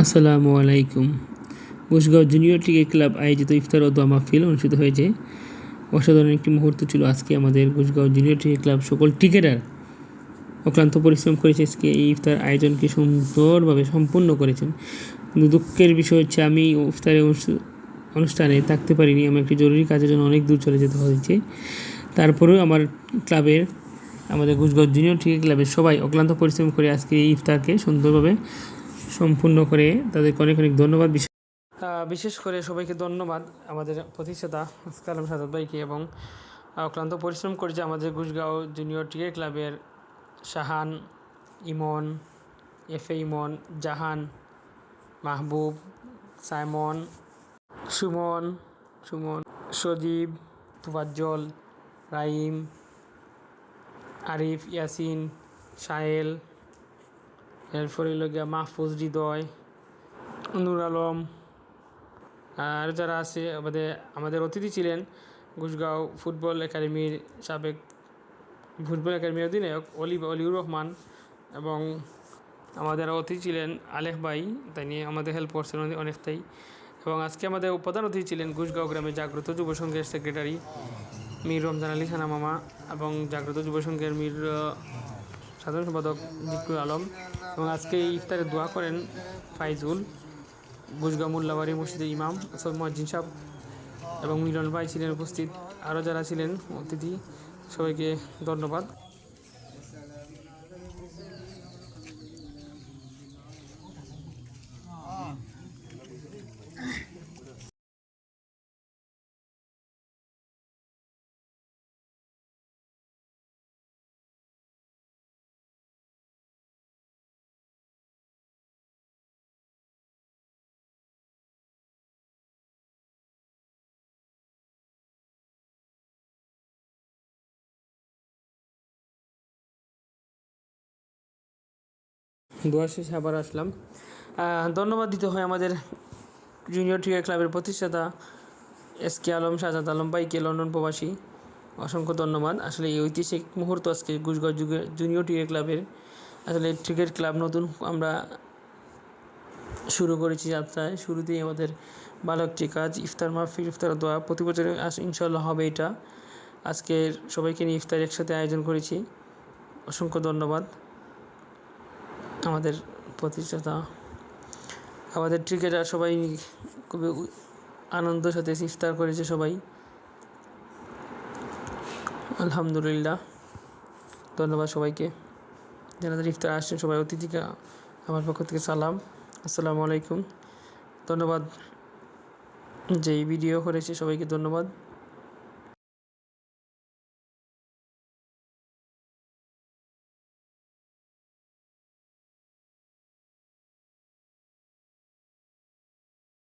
আসসালামু আলাইকুম। কুশগাঁও junior cricket club আয়োজিত ইফতার ও দোয়া মাহফিল অনুষ্ঠিত হয়েছে। অসাধারণ একটি মুহূর্ত ছিল আজকে আমাদের কুশগাঁও জুনিয়র ক্রিকেট ক্লাব সকল ক্রিকেটার অক্লান্ত পরিশ্রম করেছে আজকে এই ইফতার আয়োজনকে সুন্দরভাবে সম্পূর্ণ করেছেন। কিন্তু দুঃখের বিষয় হচ্ছে আমি ইফতারে অনুষ্ঠানে থাকতে পারিনি। আমার একটি জরুরি কাজের জন্য অনেক দূর চলে যেতে হয়েছে। তারপরেও আমার ক্লাবের, আমাদের গুজগাঁও জুনিয়র ক্রিকেট ক্লাবের সবাই অক্লান্ত পরিশ্রম করে আজকে এই ইফতারকে সুন্দরভাবে সম্পূর্ণ করে তাদেরকে অনেক অনেক ধন্যবাদ। বিশেষ বিশেষ করে সবাইকে ধন্যবাদ আমাদের প্রতিষ্ঠাতা কালাম সাদাত ভাইকে এবং অক্লান্ত পরিশ্রম করেছে আমাদের গুজগাঁও জুনিয়র ক্রিকেট ক্লাবের শাহান ইমন এফ এ ইমন, জাহান, মাহবুব, সাইমন, সুমন সুমন, সজীব, তুফাজ্জল, রাইম, আরিফ, ইয়াসিন সাহেল এরপরে লগিয়া মাহফুজ হৃদয়, নুর আলম, আর যারা আছে, আমাদের আমাদের অতিথি ছিলেন গুজগাঁও ফুটবল একাডেমির সাবেক ফুটবল একাডেমির অধিনায়ক অলি, অলিউর রহমান এবং আমাদের অতিথি ছিলেন আলেখ ভাই, তাই নিয়ে আমাদের হেল্প করছেন অনেকটাই। এবং আজকে আমাদের প্রধান অতিথি ছিলেন গুজগাঁও গ্রামের জাগ্রত যুব সংঘের সেক্রেটারি মীর রমজান আলী খানা মামা এবং জাগ্রত যুব সংঘের মীর সাধারণ সম্পাদক জিকুর আলম এবং আজকে এই ইফতারে দোয়া করেন ফাইজুল গুজগাঁও মোল্লাবাড়ি মসজিদের ইমাম আসল মহাজিন সাহ এবং মিলন ভাই ছিলেন উপস্থিত। আরও যারা ছিলেন, অতিথি, সবাইকে ধন্যবাদ। দোয়া শেষে আবার আসলাম। ধন্যবাদ দিতে হয় আমাদের জুনিয়র ক্রিকেট ক্লাবের প্রতিষ্ঠাতা এস কে আলম শাহজাদ আলম ভাইকে, লন্ডন প্রবাসী। অসংখ্য ধন্যবাদ। আসলে এই ঐতিহাসিক মুহূর্ত আজকে গুজগড় যুগে জুনিয়র ক্রিকেট ক্লাবের আসলে ক্রিকেট ক্লাব নতুন আমরা শুরু করেছি যাত্রায়। শুরুতেই আমাদের ভালো একটি কাজ, ইফতার মাহফিল ইফতার দোয়া। প্রতি বছরে ইনশাল্লাহ হবে এটা। আজকের সবাইকে নিয়ে ইফতার একসাথে আয়োজন করেছি। অসংখ্য ধন্যবাদ। আমাদের প্রতিষ্ঠাতা আমাদের ক্রিকেটার সবাই খুবই আনন্দের সাথে ইফতার করেছে সবাই। আলহামদুলিল্লাহ। ধন্যবাদ সবাইকে। যারা ইফতার আসছেন সবাই, অতিথিকে আমার পক্ষ থেকে সালাম। আসসালামু আলাইকুম। ধন্যবাদ। যে ভিডিও করেছে সবাইকে ধন্যবাদ।